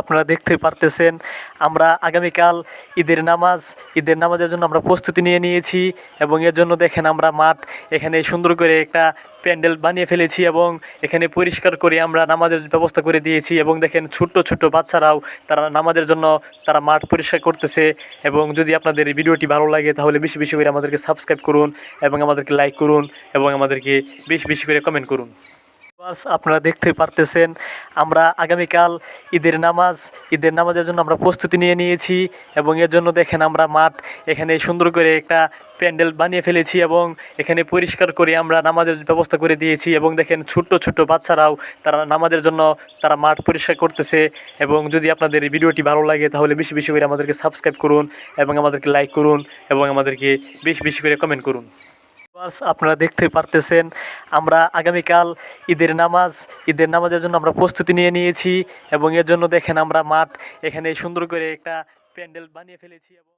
আপনারা দেখতে পারতেছেন, আমরা আগামীকাল ঈদের নামাজ, ঈদের নামাজের জন্য আমরা প্রস্তুতি নিয়ে নিয়েছি এবং এর জন্য দেখেন আমরা মাঠ এখানে সুন্দর করে একটা প্যান্ডেল বানিয়ে ফেলেছি এবং এখানে পরিষ্কার করে আমরা নামাজের ব্যবস্থা করে দিয়েছি এবং দেখেন ছোট্ট ছোট্ট বাচ্চারাও তারা নামাজের জন্য তারা মাঠ পরিষ্কার করতেছে এবং যদি আপনাদের ভিডিওটি ভালো লাগে তাহলে বেশি বেশি করে আমাদেরকে সাবস্ক্রাইব করুন এবং আমাদেরকে লাইক করুন এবং আমাদেরকে বেশি বেশি করে কমেন্ট করুন। আপনারা দেখতে পারতেছেন। আমরা আগামীকাল ঈদের নামাজ, ঈদের নামাজের জন্য আমরা প্রস্তুতি নিয়ে নিয়েছি এবং এর জন্য দেখেন আমরা মাঠ এখানে সুন্দর করে একটা প্যান্ডেল বানিয়ে ফেলেছি এবং এখানে পরিষ্কার করে আমরা নামাজের ব্যবস্থা করে দিয়েছি এবং দেখেন ছোট্ট ছোট্ট বাচ্চারাও তারা নামাজের জন্য তারা মাঠ পরিষ্কার করতেছে এবং যদি আপনাদের এই ভিডিওটি ভালো লাগে তাহলে বেশি বেশি করে আমাদেরকে সাবস্ক্রাইব করুন এবং আমাদেরকে লাইক করুন এবং আমাদেরকে বেশি বেশি করে কমেন্ট করুন। আপনারা দেখতে পারতেছেন, আমরা আগামীকাল ঈদের নামাজ, ঈদের নামাজের জন্য আমরা প্রস্তুতি নিয়ে নিয়েছি এবং এর জন্য দেখেন আমরা মাঠ এখানে সুন্দর করে একটা প্যান্ডেল বানিয়ে ফেলেছি। এবং